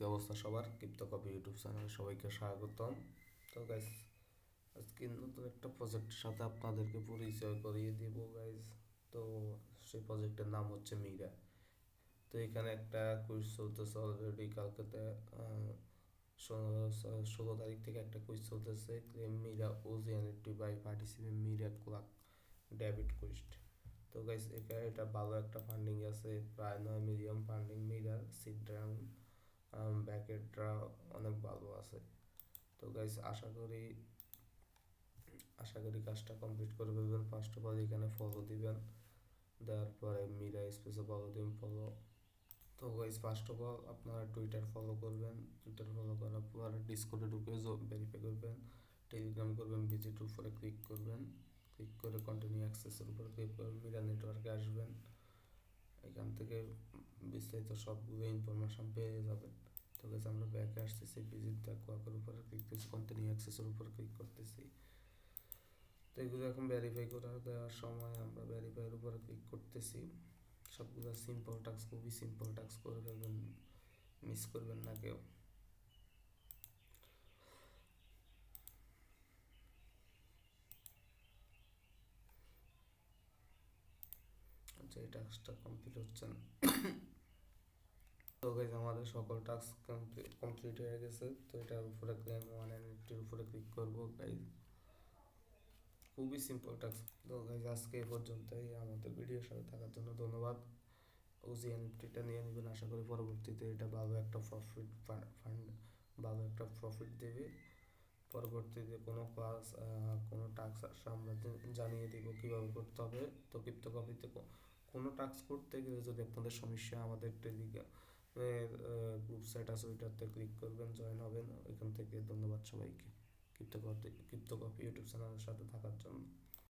কি অবস্থা সবার? ক্রিপ্টো কপি ইউটিউব চ্যানেলে সবাইকে স্বাগতম। তো গাইস আজকে নতুন একটা প্রজেক্টের সাথে আপনাদেরকে পরিচয় করিয়ে দিব গাইস তো সেই প্রজেক্টের নাম হচ্ছে মিরা তো এখানে একটা কুইজ চলতেছে অলরেডি কালকেতে ষোলো তারিখ থেকে একটা কুইজ চলতেছে ক্লেম মিরা ওজিয়ানিটি বাই পার্টিসিপেন্ট মিরা ক্লাক ডেবিট কুইস্ট তো এখানে এটা ভালো একটা ফান্ডিং আছে, প্রায় নয় মিলিয়ন ফান্ডিং ব্যাকেটরা অনেক ভালো আছে। তো গাইস আশা করি আশা করি কাজটা কমপ্লিট করে ফেলবেন। ফার্স্ট অফ অল এখানে ফলো দিবেন। দেওয়ার পরে মিরা স্পেসে ফলো দিন ফলো তো গাইস ফার্স্ট অফ অল আপনারা টুইটার ফলো করবেন। টুইটার ফলো করার পর ডিসকোডে ঢুকে ভেরিফাই করবেন। টেলিগ্রাম করবেন ভিজিট উপরে ক্লিক করবেন। ক্লিক করে কন্টিনিউ অ্যাক্সেসের উপর ক্লিক করবেন মিরা নেটওয়ার্কে আসবেন। এখান থেকে বিস্তারিত সবগুলো ইনফরমেশন পেয়ে যাবেন। তো আমরা ব্যাকে আসতেছি ভিজিট দ্য কোয়াকের উপরে ক্লিক করতেছি কন্টিনিউ অ্যাক্সেসের উপর ক্লিক করতেছি। তো এগুলো এখন ভেরিফাই করার দেওয়ার সময় আমরা ভেরিফাইয়ের উপরে ক্লিক করতেছি। সবগুলো সিম্পল টাস্ক খুবই সিম্পল টাস্ক করে ফেলবেন মিস করবেন না কেউ। আচ্ছা এই টাস্কটা কমপ্লিট হচ্ছে না। তো গাইজ আমাদের সকল টাস্ক কমপ্লিট হয়ে গেছে। তো এটার উপরে ক্লেম ওয়ান এনএফটির উপরে ক্লিক করব গাইজ খুবই সিম্পল টাস্ক তো গাইজ আজকে এ পর্যন্তই। আমাদের ভিডিওর সাথে থাকার জন্য ধন্যবাদ। ওজি এনএফটিটা নিয়ে নেবেন। আশা করি পরবর্তীতে এটা ভালো একটা প্রফিট ফান্ড ভালো একটা প্রফিট দেবে। পরবর্তীতে কোনো ক্লাস কোনো টাস্ক আসলে আমরা জানিয়ে দিব কীভাবে করতে হবে। তো ক্রিপ্টো কপিতে কোনো টাস্ক করতে গেলে যদি আপনাদের সমস্যা আমাদের টেলিগ্রাম গ্রুপ স্ট্যাটাস ওইটাতে ক্লিক করবেন জয়েন হবেন। ওইখান থেকে ধন্যবাদ সবাইকে। Crypto copy crypto copy YouTube চ্যানেলের সাথে থাকার জন্য।